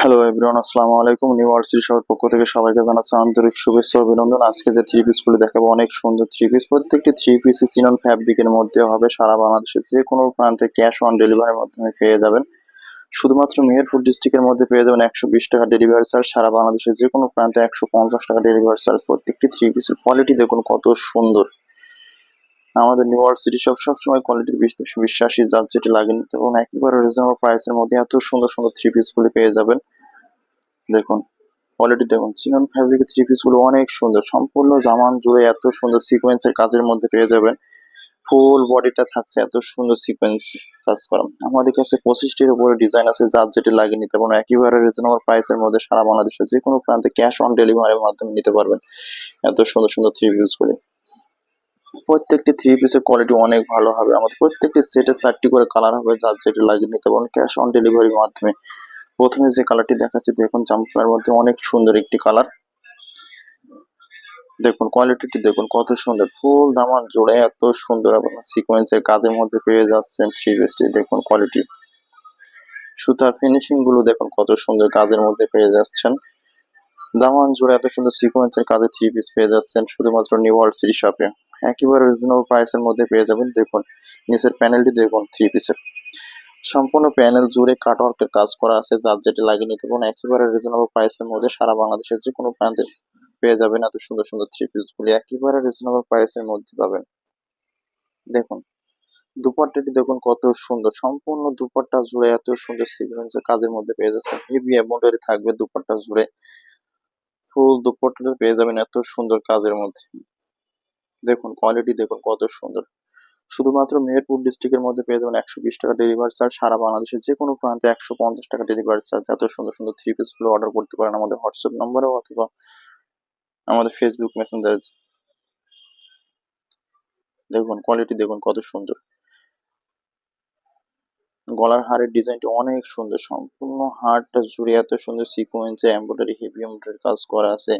Hello everyone আসসালামু আলাইকুম আর্সি শহর পক্ষ থেকে সবাইকে জানাচ্ছি আন্তরিক শুভেচ্ছা অভিনন্দন। আজকে যে থ্রি পিসগুলো দেখাবো, অনেক সুন্দর থ্রি পিস প্রত্যেকটি থ্রি পিস সিনন ফ্যাব্রিকের মধ্যে হবে। সারা বাংলাদেশে যে কোনো প্রান্তে ক্যাশ অন ডেলিভারির মাধ্যমে পেয়ে যাবেন। শুধুমাত্র মেহেরপুর ডিস্ট্রিক্টের মধ্যে পেয়ে যাবেন একশো বিশ টাকা ডেলিভারি চার্জ সারা বাংলাদেশে যে কোনো প্রান্তে একশো পঞ্চাশ টাকা ডেলিভারি চার্জ প্রত্যেকটি থ্রি পিসের কোয়ালিটি দেখুন কত সুন্দর। আমাদের নিউ ইয়র্ক সিটি সব সবসময় কোয়ালিটির বিশ্বাসী, যার যেটি লাগেনি এবং একেবারে রিজনেবল প্রাইসের মধ্যে এত সুন্দর সুন্দর থ্রি পিস গুলি পেয়ে যাবেন। দেখুন কোয়ালিটি দেখুন চিনন ফ্যাব্রিক থ্রি পিসগুলো অনেক সুন্দর। সম্পূর্ণ জামান জুড়ে এত সুন্দর সিকোয়েন্সের কাজের মধ্যে পেয়ে যাবেন। ফুল বডিটা থাকছে এত সুন্দর সিকোয়েন্স কাজ করা। আমাদের কাছে পঁচিশটির উপরে ডিজাইন আছে, যার যেটি লাগিয়ে নিতে পারবেন একেবারে রিজনেবল প্রাইসের মধ্যে সারা বাংলাদেশে যে কোনো প্রান্তে ক্যাশ অন ডেলিভারির মাধ্যমে নিতে পারবেন। এত সুন্দর সুন্দর থ্রি পিস গুলি। প্রত্যেকটি থ্রি পিসের কোয়ালিটি অনেক ভালো হবে। আমাদের প্রত্যেকটি সেটে চারটি করে কালার হবে, যার যেটি লাগিয়ে নিতে পারবেন। ক্যাশ অন ডেলিভারির মাধ্যমে। প্রথমে যে কালারটি দেখাচ্ছি, দেখুন জাম্পারের মধ্যে অনেক সুন্দর একটি কালার দেখুন কোয়ালিটিটি দেখুন, কত সুন্দর। ফুল দামান জোড়ে, এত সুন্দর এবং সিকোয়েন্সের কাজের মধ্যে পেয়ে যাচ্ছেন থ্রি পিসটি দেখুন কোয়ালিটি সুতার ফিনিশিংগুলো দেখুন, কত সুন্দর কাজের মধ্যে পেয়ে যাচ্ছেন। দামান জোড়ে, এত সুন্দর সিকোয়েন্সের কাজে থ্রি পিস পেয়ে যাচ্ছেন, শুধুমাত্র নিউ ওয়ার্ল্ড সিটি শপে একেবারে রিজনেবল প্রাইসের মধ্যে পেয়ে যাবেন। দেখুন, নিচের প্যানেলটি দেখুন থ্রি পিসের সম্পূর্ণ প্যানেল জুড়ে কাটওয়ার্কের কাজ করা আছে, যার যেটি লাগিয়ে নিতে পারেন একেবারে রিজনেবল প্রাইসের মধ্যে সারা বাংলাদেশের যে কোনো প্রান্তে পেয়ে যাবেন এত সুন্দর সুন্দর থ্রি পিস গুলি। একেবারে রিজনেবল প্রাইসের মধ্যে পাবেন। দেখুন, দুপাট্টাটি দেখুন কত সুন্দর। সম্পূর্ণ দুপাট্টা জুড়ে এত সুন্দর সিকোয়েন্সের কাজের মধ্যে পেয়ে যাচ্ছেন। হেভি এমব্রয়ডারি থাকবে দুপাট্টা জুড়ে। ফুল দুপাট্টাটা পেয়ে যাবেন এত সুন্দর কাজের মধ্যে। দেখুন কোয়ালিটি দেখুন কত সুন্দর। শুধুমাত্র মেহেরপুর ডিস্ট্রিক্টের মধ্যে পেয়ে যাবেন একশো বিশ টাকা ডেলিভারি চার্জ সারা বাংলাদেশের যে কোনো প্রান্তে একশো পঞ্চাশ টাকা ডেলিভারি চার্জ এত সুন্দর সুন্দর থ্রি পিসগুলো অর্ডার করতে পারেন আমাদের হোয়াটসঅ্যাপ নম্বরেও অথবা আমাদের ফেসবুক মেসেঞ্জার দেখুন কোয়ালিটি দেখুন কত সুন্দর। গলার হারের ডিজাইনটি অনেক সুন্দর, সম্পূর্ণ হারটা জুড়ে এত সুন্দর সিকোয়েন্সে এমব্রয়ডারি হেভি এমব্রয়ডারি কাজ করা আছে।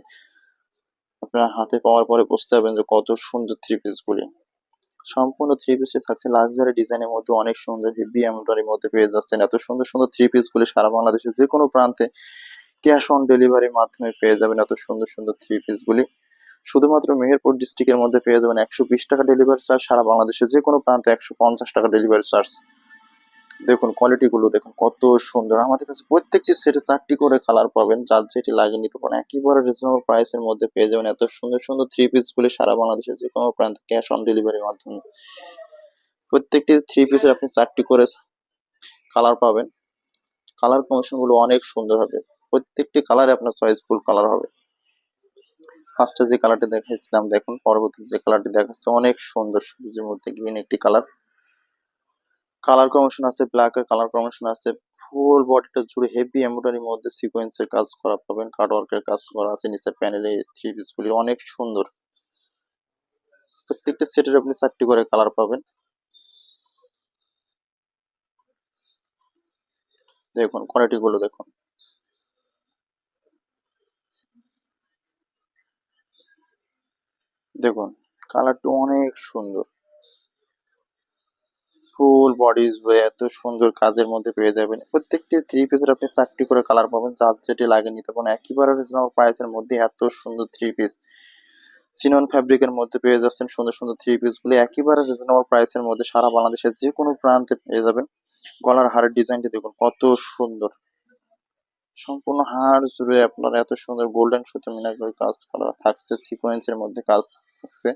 আপনারা হাতে পাওয়ার পরে বুঝতে পারবেন যে কত সুন্দর থ্রি পিস গুলি। সম্পূর্ণ থ্রি পিসে থাকছে লাক্সারি ডিজাইনের মধ্যে অনেক সুন্দর হেভি এমব্রয়ডারির মধ্যে পেয়ে যাচ্ছেন। এত সুন্দর সুন্দর থ্রি পিস গুলি সারা বাংলাদেশের যে কোনো প্রান্তে ক্যাশ অন ডেলিভারির মাধ্যমে পেয়ে যাবেন এত সুন্দর সুন্দর থ্রি পিস গুলি। শুধুমাত্র মেহেরপুর ডিস্ট্রিক্টের মধ্যে পেয়ে যাবেন একশো বিশ টাকা ডেলিভারি চার্জ সারা বাংলাদেশে যে কোনো প্রান্তে একশো পঞ্চাশ টাকা ডেলিভারি চার্জ দেখুন কোয়ালিটি গুলো দেখুন, কত সুন্দর। আমাদের কাছে প্রত্যেকটি সেটে চারটি করে কালার পাবেন, যার যেটি লাগিয়ে নিতে পারেন, একেবারে রিজনেবল প্রাইসের মধ্যে পেয়ে যাবেন। এত সুন্দর সুন্দর থ্রি পিস গুলি সারা বাংলাদেশে যে কোনো প্রান্তে ক্যাশ অন ডেলিভারির মাধ্যমে। প্রত্যেকটি থ্রি পিসের আপনি চারটি করে কালার পাবেন। কালার কম্বিনেশনগুলো অনেক সুন্দর হবে। প্রত্যেকটি কালারে আপনার চয়েসফুল কালার হবে। ফার্স্টে যে কালারটি দেখাইছিলাম, দেখুন পরবর্তী যে কালারটি দেখাচ্ছে, অনেক সুন্দর সবুজের মধ্যে গ্রিন একটি কালার কালার কমিশন আছে ব্ল্যাক এর কালার কম্বিনেশন আছে ফুল বডিটা জুড়ে হেভি এমব্রয়ডারির মধ্যে সিকোয়েন্সের কাজ করা পাবেন কাট ওয়ার্কের কাজ করা আছে, নিচের প্যানেলে থ্রি পিস গুলি, অনেক সুন্দর। প্রত্যেকটা সেটের আপনি চারটি করে কালার পাবেন। দেখুন কোয়ালিটি গুলো দেখুন। দেখুন কালারটা অনেক সুন্দর। ফুল বডি জুড়ে এত সুন্দর কাজের মধ্যে পেয়ে যাবেন। প্রত্যেকটি থ্রি পিসের আপনি চারটি করে কালার পাবেন, যার যেটি লাগে নিতে পারেন। একেবারে রিজনেবল প্রাইসের মধ্যে এত সুন্দর থ্রি পিস চিনন ফ্যাব্রিকের মধ্যে পেয়ে যাচ্ছেন সুন্দর সুন্দর থ্রি পিস গুলি। একেবারে রিজনেবল প্রাইসের মধ্যে সারা বাংলাদেশের যে কোনো প্রান্তে পেয়ে যাবেন। গলার হারের ডিজাইনটি দেখুন, কত সুন্দর। সম্পূর্ণ হার জুড়ে আপনার এত সুন্দর গোল্ডেন সুতো মিনাকরি কাজ করা থাকছে সিকোয়েন্সের মধ্যে কাজ থাকছে।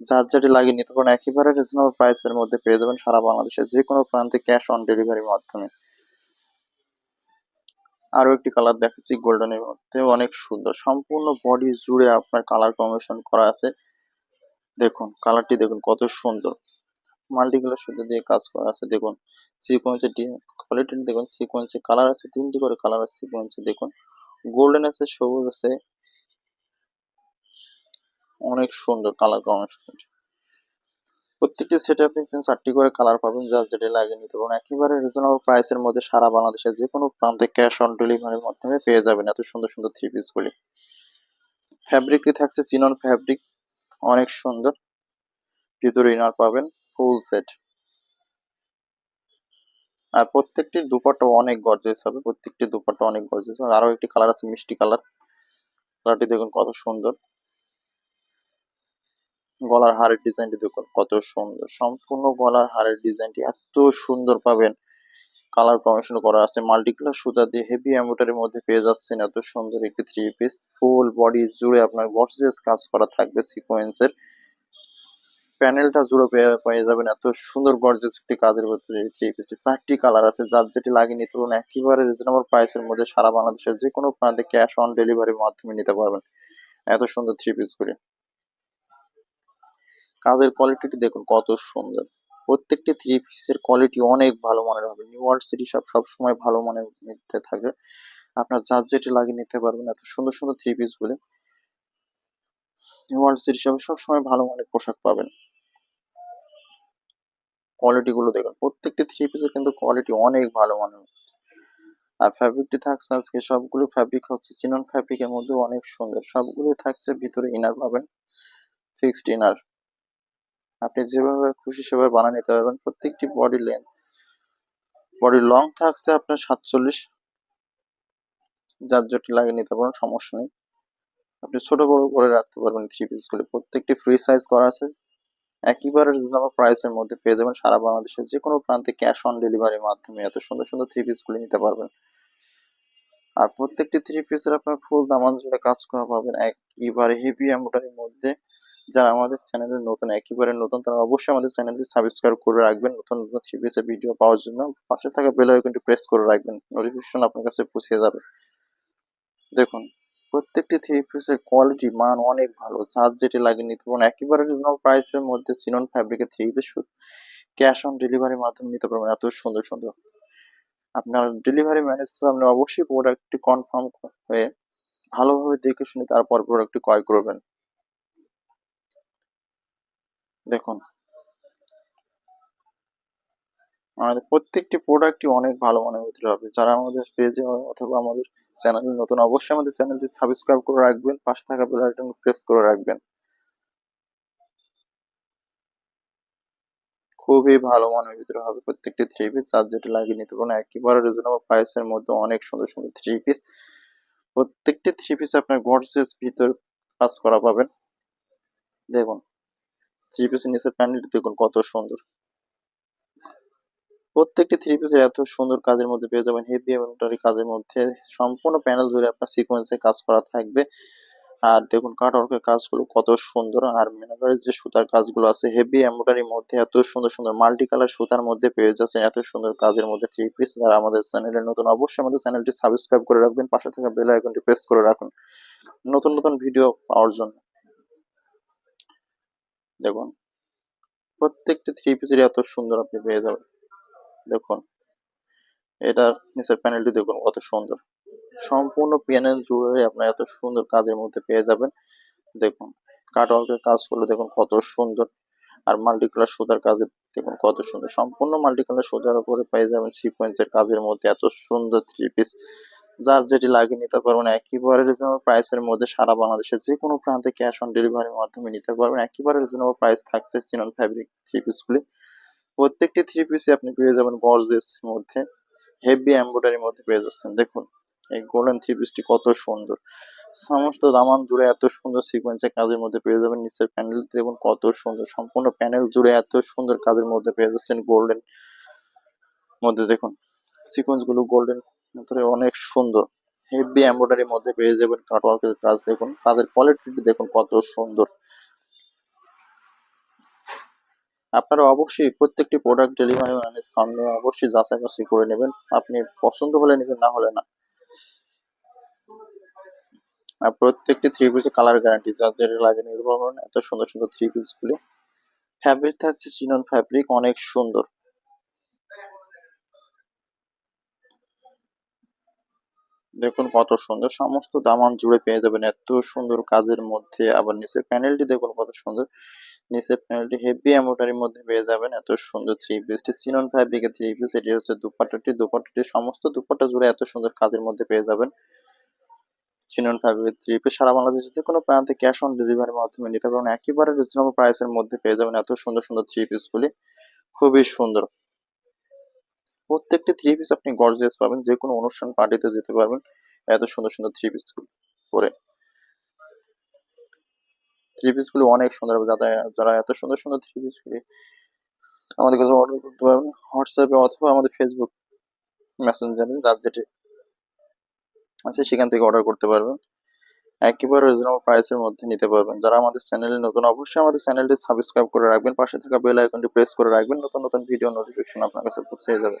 যার যেটি লাগিয়ে নিতে পারেন, একেবারে রিজনেবল প্রাইসের মধ্যে পেয়ে যাবেন সারা বাংলাদেশের যে কোনো প্রান্তে ক্যাশ অন ডেলিভারির মাধ্যমে। আরও একটি কালার দেখাচ্ছি গোল্ডেনের মধ্যে অনেক সুন্দর, সম্পূর্ণ বডি জুড়ে আপনার কালার কম্বিনেশন করা আছে। দেখুন কালারটি দেখুন, কত সুন্দর। মাল্টি কালার সুতো দিয়ে কাজ করা আছে, দেখুন। সিকোয়েন্সের কোয়ালিটি দেখুন সিকোয়েন্সের কালার আছে, তিনটি করে কালার আছে সিকোয়েন্সে দেখুন। গোল্ডেন আছে, সবুজ আছে অনেক সুন্দর কালার কম্বিনেশন প্রত্যেকটি সেটে আপনি তিন চারটি করে কালার পাবেন, যা যেটা লাগিয়ে নিতে পারেন। একেবারে রিজনেবল প্রাইসের মধ্যে সারা বাংলাদেশের যে কোনো প্রান্তে ক্যাশ অন ডেলিভারির মাধ্যমে পেয়ে যাবেন এত সুন্দর সুন্দর থ্রি পিস গুলি। ফ্যাব্রিকটি থাকছে চিনন ফ্যাব্রিক অনেক সুন্দর। ভিতরে ইনার পাবেন ফুল সেট আর প্রত্যেকটি দুপাট্টা অনেক গর্জেস হবে প্রত্যেকটি দুপাট্টা অনেক গর্জেস হবে। আরও একটি কালার আছে মিষ্টি কালার কালারটি দেখুন কত সুন্দর। গলার হারের ডিজাইনটি দেখুন, কত সুন্দর। সম্পূর্ণ গলার হারের ডিজাইনটি এত সুন্দর পাবেন। কালার কমিশন করা আছে মাল্টি কালার সুতা দিয়ে হেভি এম্বোটারির মধ্যে পেয়ে যাচ্ছেন এত সুন্দর একটি থ্রি পিস ফুল বডি জুড়ে আপনার গর্জিয়াস কাজ করা থাকবে সিকোয়েন্সের প্যানেলটা জুড়ে পেয়ে পেয়ে যাবেন এত সুন্দর গর্জিয়াস একটি কাজের ভিতরে থ্রি পিসটি চারটি কালার আছে, যার যেটি লাগিয়ে নিতে পারবেন, একেবারে রিজনেবল প্রাইসের মধ্যে সারা বাংলাদেশের যে কোনো প্রান্তে ক্যাশ অন ডেলিভারির মাধ্যমে নিতে পারবেন। এত সুন্দর থ্রি পিসগুলি কাজের কোয়ালিটিটি দেখুন কত সুন্দর। প্রত্যেকটি থ্রি পিসের কোয়ালিটি অনেক ভালো মানের হবে। নিউ ওয়ার্ল্ড সিটি সব সবসময় ভালো মানের নিতে থাকে। আপনার যার যেটি লাগিয়ে নিতে পারবেন এত সুন্দর সুন্দর থ্রি পিসগুলি নিউ ওয়ার্ল্ড সিটি সব সবসময় ভালো মানের পোশাক পাবেন। কোয়ালিটি গুলো দেখুন। প্রত্যেকটি থ্রি পিসের কিন্তু কোয়ালিটি অনেক ভালো মানের আর ফ্যাব্রিকটি থাকছে আজকে সবগুলো ফ্যাব্রিক হচ্ছে চিনন ফ্যাব্রিকের মধ্যে অনেক সুন্দর। সবগুলো থাকছে ভিতরে ইনার পাবেন। ফিক্সড ইনার আপনি যেভাবে খুশি সেভাবে বানিয়ে নিতে পারবেন। প্রত্যেকটি বডি লেন্থ বডি লং থাকছে আপনার সাতচল্লিশ। যার যেটি লাগিয়ে নিতে পারেন সমস্যা নেই। আপনি ছোট বড় করে রাখতে পারবেন থ্রি পিসগুলো প্রত্যেকটি ফ্রি সাইজ করা আছে। একেবারে রিজনেবল প্রাইসের মধ্যে পেয়ে যাবেন সারা বাংলাদেশের যে কোনো প্রান্তে ক্যাশ অন ডেলিভারির মাধ্যমে এত সুন্দর সুন্দর থ্রি পিসগুলো নিতে পারবেন। আর প্রত্যেকটি থ্রি পিসের আপনার ফুল দামান জুড়ে কাজ করা পাবেন। একেবারে হেভি এম্বোটারির মধ্যে। যারা আমাদের চ্যানেলের নতুন, একেবারে নতুন, তারা অবশ্যই আমাদের চ্যানেলটি সাবস্ক্রাইব করে রাখবেন। নতুন নতুন পিসের ভিডিও পাওয়ার জন্য। পাশে থাকা বেল আইকনটি প্রেস করে রাখবেন। নোটিফিকেশন আপনার কাছে পৌঁছে যাবে। দেখুন, প্রত্যেকটি থ্রি পিসের কোয়ালিটি মান অনেক ভালো। চার্জ যেটি লাগিয়ে নিতে পারেন একেবারে রিজনেবল প্রাইসের মধ্যে সিনন ফ্যাব্রিকের থ্রি পিস ক্যাশ অন ডেলিভারির মাধ্যমে নিতে পারবেন। এত সুন্দর সুন্দর। আপনার ডেলিভারি ম্যানেজার সামনে অবশ্যই প্রোডাক্টটি কনফার্ম হয়ে ভালোভাবে দেখে শুনে তারপর প্রোডাক্টটি ক্রয় করবেন। দেখুন। আমাদের প্রত্যেকটি প্রোডাক্টই অনেক ভালো মানের ভিতরে হবে। যারা আমাদের পেজে অথবা আমাদের চ্যানেলে নতুন, অবশ্যই আমাদের চ্যানেলটি সাবস্ক্রাইব করে রাখবেন। পাশে থাকা বেল আইকন প্রেস করে রাখবেন। খুবই ভালো মানের ভিতরে হবে প্রত্যেকটি থ্রি পিস চার্জ যেটা লাগিয়ে নিতে পারেন, একেবারে রিজনেবল প্রাইসের মধ্যে অনেক সুন্দর সুন্দর থ্রি পিস প্রত্যেকটি থ্রি পিস আপনার গর্জেস ভিতর কাজ করা পাবেন। দেখুন থ্রি পিসের নিচের প্যানেলটি দেখুন কত সুন্দর। প্রত্যেকটি থ্রি পিসের এত সুন্দর কাজের মধ্যে পেয়ে যাবেন হেভি এমব্রয়ডারি কাজের মধ্যে। সম্পূর্ণ প্যানেল জুড়ে আপনার সিকোয়েন্সে কাজ করা থাকবে। আর দেখুন কাটওয়ার্কের কাজগুলো কত সুন্দর, আর মেনাবারের যে সুতার কাজগুলো আছে হেভি এমব্রয়ডারির মধ্যে এত সুন্দর সুন্দর মাল্টি কালার সুতার মধ্যে পেয়ে যাচ্ছেন এত সুন্দর কাজের মধ্যে থ্রি পিস যারা আমাদের চ্যানেলে নতুন, অবশ্যই আমাদের চ্যানেলটি সাবস্ক্রাইব করে রাখবেন। পাশে থাকা বেল আইকনটি প্রেস করে রাখুন। নতুন নতুন ভিডিও পাওয়ার জন্য। দেখুন, প্রত্যেকটি থ্রি পিসের এত সুন্দর আপনি পেয়ে যাবেন। দেখুন, এটার নিচের প্যানেলটি দেখুন কত সুন্দর। সম্পূর্ণ প্যানেল জুড়ে আপনার এত সুন্দর কাজের মধ্যে পেয়ে যাবেন। দেখুন কাটওয়ার্কের কাজগুলো দেখুন কত সুন্দর। আর মাল্টি কালার সুতার কাজে দেখুন কত সুন্দর। সম্পূর্ণ মাল্টি কালার সুতার উপরে পেয়ে যাবেন সিকোয়েন্সের কাজের মধ্যে এত সুন্দর থ্রি পিস যার যেটি লাগিয়ে নিতে পারবেন, একেবারে রিজনেবল প্রাইসের মধ্যে সারা বাংলাদেশের যে কোনো প্রান্তে ক্যাশ অন ডেলিভারির মাধ্যমে নিতে পারবেন। একেবারে রিজনেবল প্রাইস থাকছে সিনন ফ্যাব্রিক থ্রি পিসগুলি প্রত্যেকটি থ্রি পিসে আপনি পেয়ে যাবেন গর্জেস মধ্যে হেভি এমব্রয়ডারির মধ্যে পেয়ে যাচ্ছেন। দেখুন, এই গোল্ডেন থ্রি পিসটি কত সুন্দর। সমস্ত দামান জুড়ে এত সুন্দর সিকোয়েন্সের কাজের মধ্যে পেয়ে যাবেন নিচের প্যানেল দেখুন, কত সুন্দর। সম্পূর্ণ প্যানেল জুড়ে এত সুন্দর কাজের মধ্যে পেয়ে যাচ্ছেন গোল্ডেন মধ্যে। দেখুন সিকোয়েন্সগুলো গোল্ডেন ভিতরে অনেক সুন্দর। হেভি এমব্রয়ডারির মধ্যে পেয়ে যাবেন কাটওয়ার্কের কাজ। দেখুন, কাজের কোয়ালিটি দেখুন কত সুন্দর। আপনারা অবশ্যই প্রত্যেকটি প্রোডাক্ট ডেলিভারি ম্যানের সামনে অবশ্যই যাচাই বাছাই করে নেবেন। আপনি পছন্দ হলে নেবেন, না হলে না। আর প্রত্যেকটি থ্রি পিসের কালার গ্যারান্টি যার যেটা লাগে পারবেন এত সুন্দর সুন্দর থ্রি পিস গুলি। ফ্যাব্রিক থাকছে চিনন ফ্যাব্রিক অনেক সুন্দর। দেখুন কত সুন্দর, সমস্ত দামান জুড়ে পেয়ে যাবেন। এত সুন্দর কাজের মধ্যে, আবার নিচের প্যানেলটি দেখুন কত সুন্দর। নিচের প্যানেলটি হেভি এমব্রয়ডারির মধ্যে পেয়ে যাবেন। এত সুন্দর থ্রি পিসটি সিনন ফ্যাব্রিকের থ্রি পিস এটি হচ্ছে দুপাট্টাটি দুপাট্টাটি সমস্ত দুপাট্টা জুড়ে এত সুন্দর কাজের মধ্যে পেয়ে যাবেন। চিনন ফ্যাব্রিক থ্রি পিস সারা বাংলাদেশে যে কোনো প্রান্তে ক্যাশ অন ডেলিভারির মাধ্যমে নিতে পারবেন। একেবারে রিজনেবল প্রাইসের মধ্যে পেয়ে যাবেন এত সুন্দর সুন্দর থ্রি পিসগুলি খুবই সুন্দর। প্রত্যেকটি থ্রি পিস আপনি গর্জিয়াস পাবেন যে কোনো অনুষ্ঠান পার্টিতে যেতে পারবেন। এত সুন্দর সুন্দর থ্রি পিস পরে থ্রি পিসগুলো অনেক সুন্দর যারা যারা এত সুন্দর সুন্দর থ্রি পিস গুলি আমাদের কাছে অর্ডার করতে পারবেন হোয়াটসঅ্যাপে অথবা আমাদের ফেসবুক মেসেঞ্জারে যার যেটি আছে সেখান থেকে অর্ডার করতে পারবেন। একেবারে রিজনেবল প্রাইসের মধ্যে নিতে পারবেন। যারা আমাদের চ্যানেলে নতুন, অবশ্যই আমাদের চ্যানেলটি সাবস্ক্রাইব করে রাখবেন। পাশে থাকা বেল আইকনটি প্রেস করে রাখবেন। নতুন নতুন ভিডিও নোটিফিকেশন আপনার কাছে পৌঁছে যাবে।